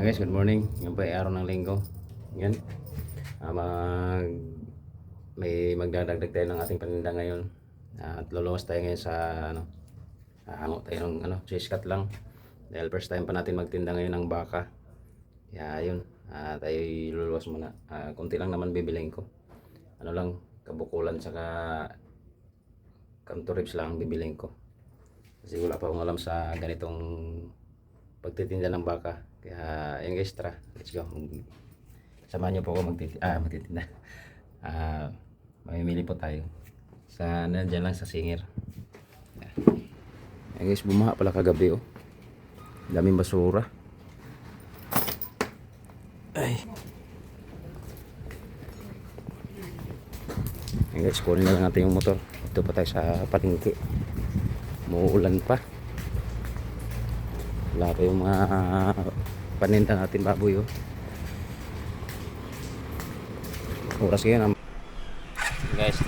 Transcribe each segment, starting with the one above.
Ah, guys, good morning. Ngayon po ay araw ng linggo. Yan. Ah, mag may magdadagdag tayo ng ating paninda ngayon. Ah, at luluwas tayo ngayon sa ano. Hango tayo ng ano, cheese cut lang. Dahil first time pa natin magtinda ngayon ng baka. Kaya yun. Ah, tayo luluwas muna. Ah, kunti lang naman bibiliin ko. Ano lang, kabukulan saka kanto ribs lang ang bibiliin ko. Kasi wala pa akong alam sa ganitong pagtitinda ng baka. Kaya yun guys, tara. Let's go. Samahan niyo po ako magtitinda. Ah, magtitinda. Ah, mamimili po tayo. Sa nandiyan lang sa singer. Ayan guys, bumaha pala kagabi oh. Daming basura. Ay. Ayan guys, kunin na lang natin yung motor. Ito pa tayo sa palengke. Muulan pa. Wala pa yung mga paninda natin baboy oh. Oras ngayon ang guys,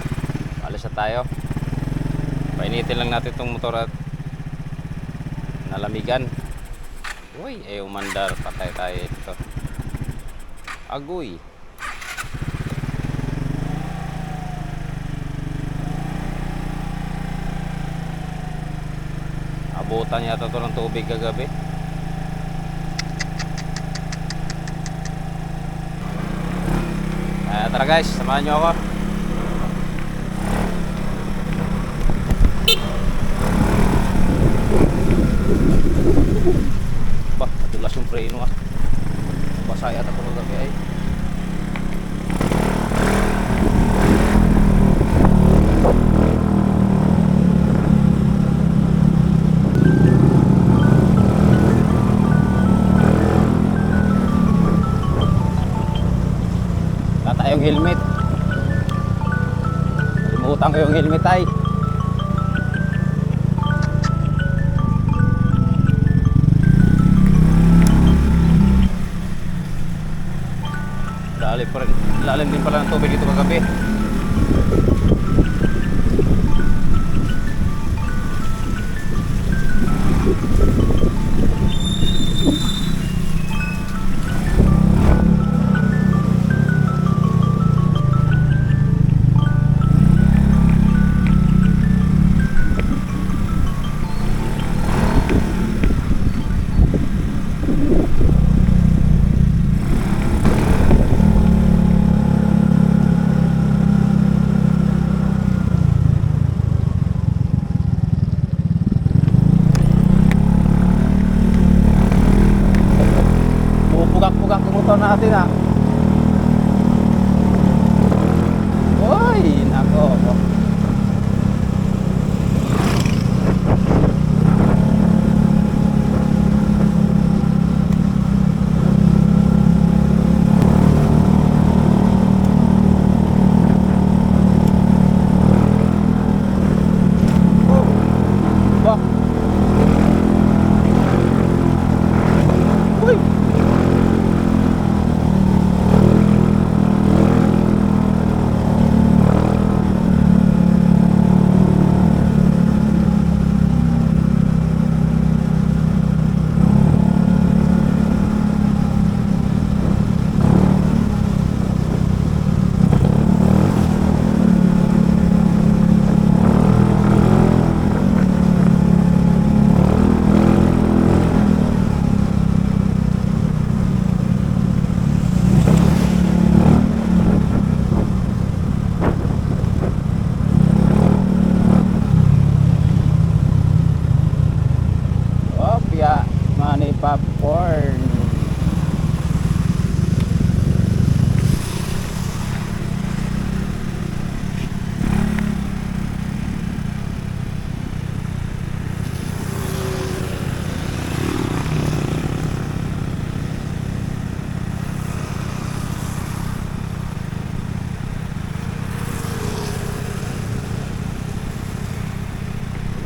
alis na tayo. Painitin lang natin itong motor at nalamigan. Uy, eh umandar, patay tayo ito. Agoy. Abutan yata to ng tubig kagabi. Ah, tara guys, samahan nyo ako. Bah, madulas yung preno ah. Basa yata ito kagabi ay. Wala tayong helmet. Limutan ko yung helmet ay. Lalim, pa rin, lalim din pala ng tubig dito kagabi.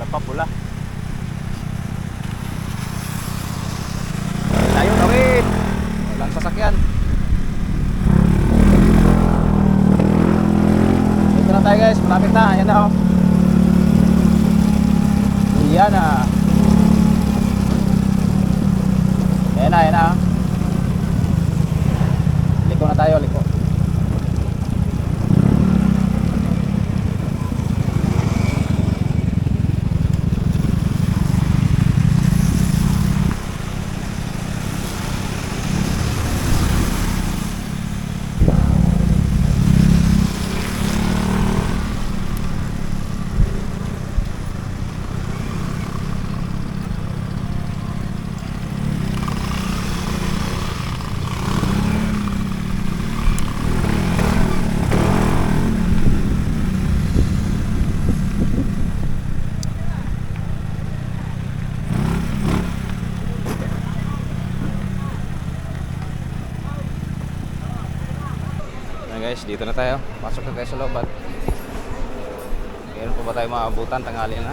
napapula. Tayo tawid walang sasakyan. Dito na tayo guys. Malapit na. Ayan na oh. Ayan na. Ayan na ayan na oh. liko na tayo liko. Dito na tayo. Pasok na tayo sa loob at Meron pa ba tayo maabutan? Tanghali na.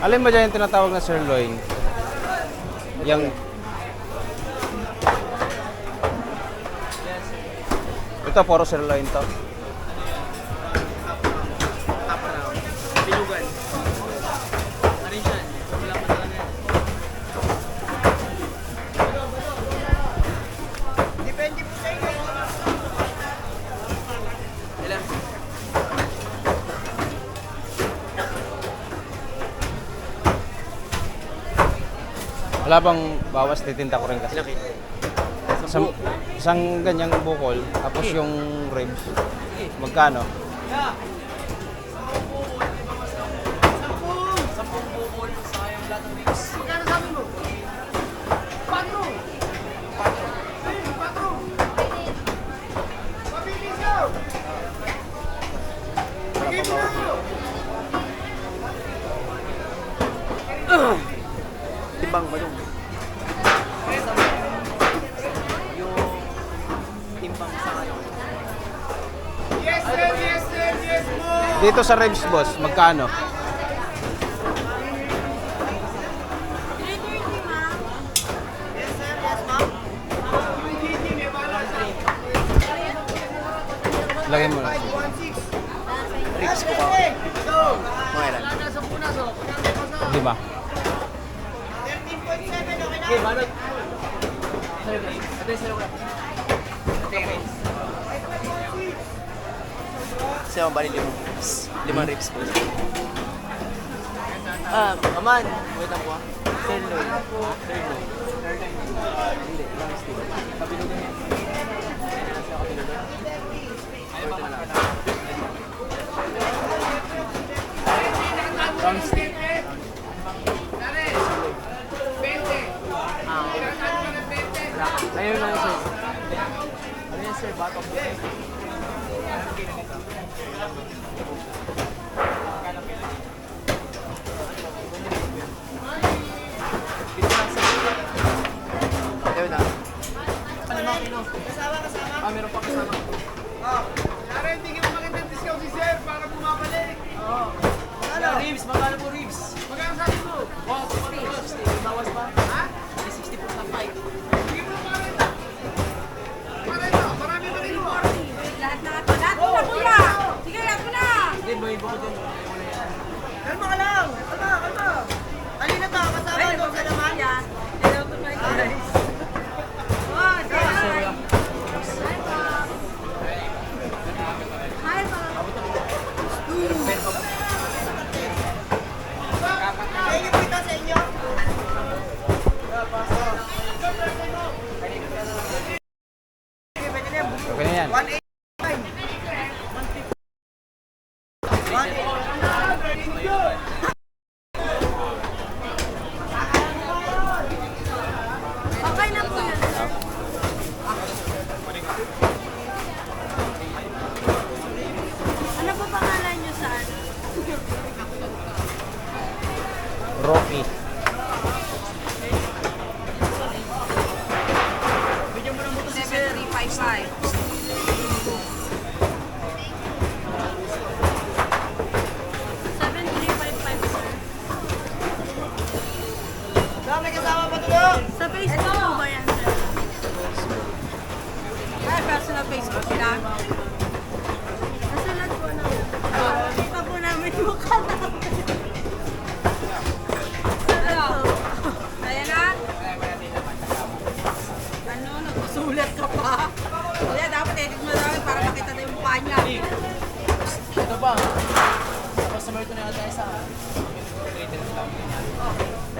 Alin ba dyan yung tinatawag na sirloin? Yung... Ito, puro sirloin to. Bilugan. Ano yan? Wala pa talaga yan. Depende po sa inyo. Ilan? Wala bang bawas, titinta ko rin kasi. Ilan kayo? Isang, isang ganyang bukol, tapos yung ribs. Magkano? Dito sa ribs, boss, magkano? Lagay mo na. Ribs ko pa. Mga ilan? Lima. Okay, balot. Ate, sa'yo ko lang. Sa'yo ang bali limang ribs. Limang ribs po. Ah, aman. Wait lang po ah. Sirloin. Sirloin. Hindi, lang steak. Kabilugan yan. Round steak. Ah, Ayun lang sir. Ano yan sir? Batok. Ayun Kalma ka lang. Kalma, kalma. Kanina pa, kasama doon sa naman. Right. Sa Facebook po ba yan? Ay, personal Facebook lang. Nasulat po na. Nakita po namin yung mukha namin. Ano? Ayan na. Ano? Nagsulat ka pa. Kaya dapat edit mo namin para makita na yung mukha niya. Ito ba? Customer ko na tayo sa... Later lang. Okay.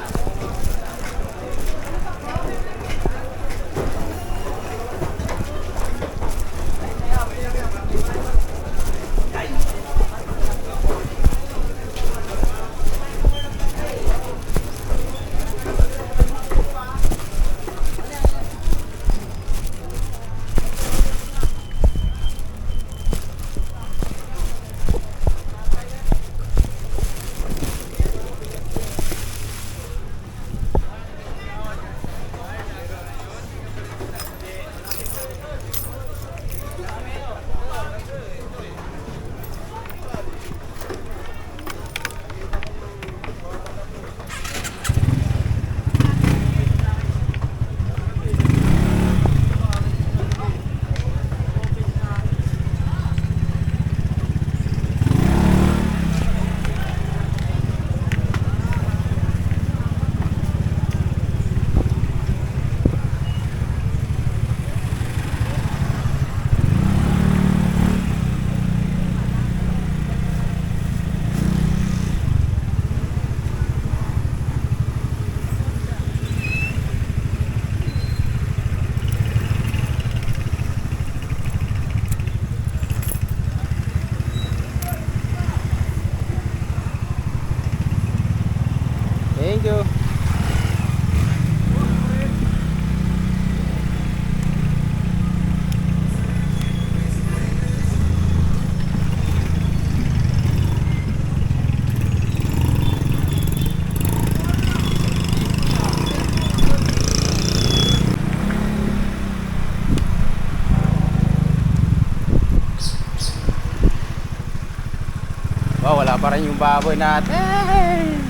Baboy natin.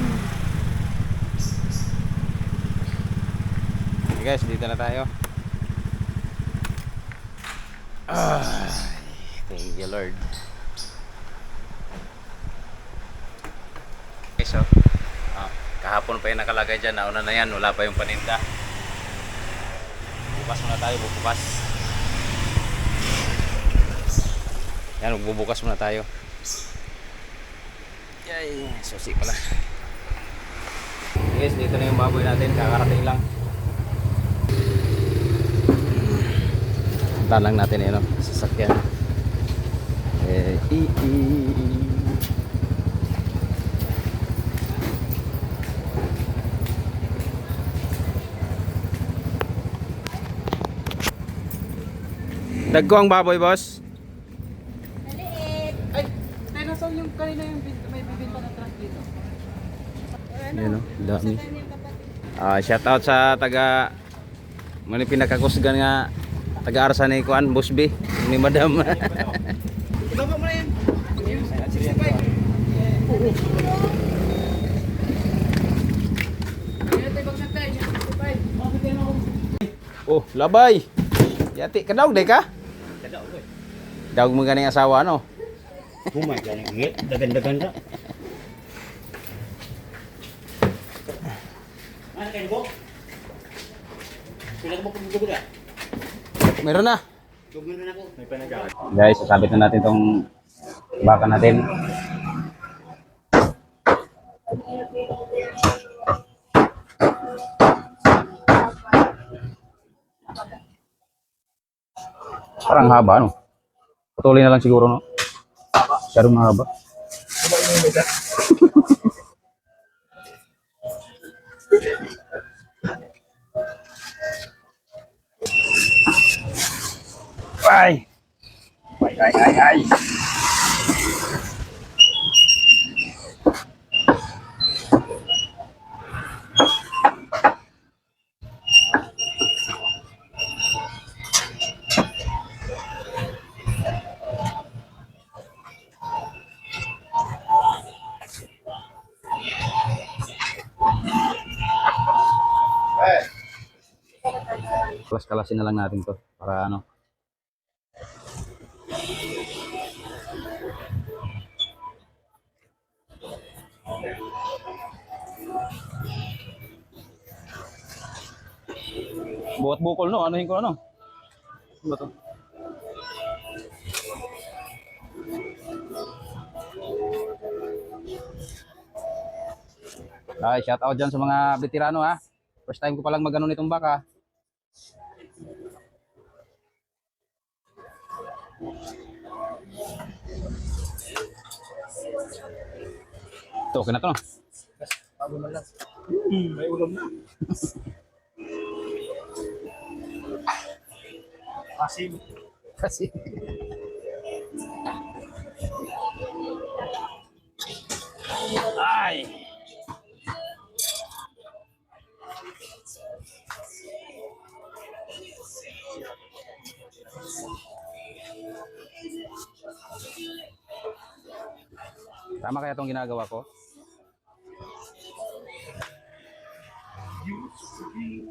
Okay guys, dito na tayo. Ay, thank you Lord. Okay, so, ah, kahapon pa yung nakalagay dyan, nauna na yan, wala pa yung paninda. Bukas muna tayo, bubukas. Yan, magbubukas muna tayo. Yay, susi pala. Guys, dito na yung baboy natin, kakarating lang. Punta lang natin yun, no? sasakyan. Eh, i, i. Dagko ang baboy, boss. Maliit. Ay, nasaan yung kanina yung bin- may bibinta na truck dito? Yan, no? Dami. Ah, shout out sa taga Mani pinakakusgan nga taga Arsa ni Kuan Busby ni Madam. Ibaba mo na yan. Yung 65. Yan tayo bagsak tayo, 65. Mabigyan ako. oh, labay. Yati ka daw de ka? Daog mo ganing asawa no. Humay ka ng ngit, dagan-dagan ka. Kayo ko? Pila ka mo kung gugulo ka? Meron na. Gugulo na ako. May panagawa. Guys, sasabit na natin tong baka natin. Parang haba, no? Patuloy na lang siguro, no? Masyadong mahaba. Ay! Ay, ay, ay, ay! Plus kalasin na lang natin to para ano Buhat bukol no, anuhin ko ano? Ano to? Ay, shout out dyan sa mga veterano ha. First time ko palang magano nitong baka. Ito, okay na to. no? May ulam na. Asim. Kasi. Ay! Tama kaya itong ginagawa ko? used to be.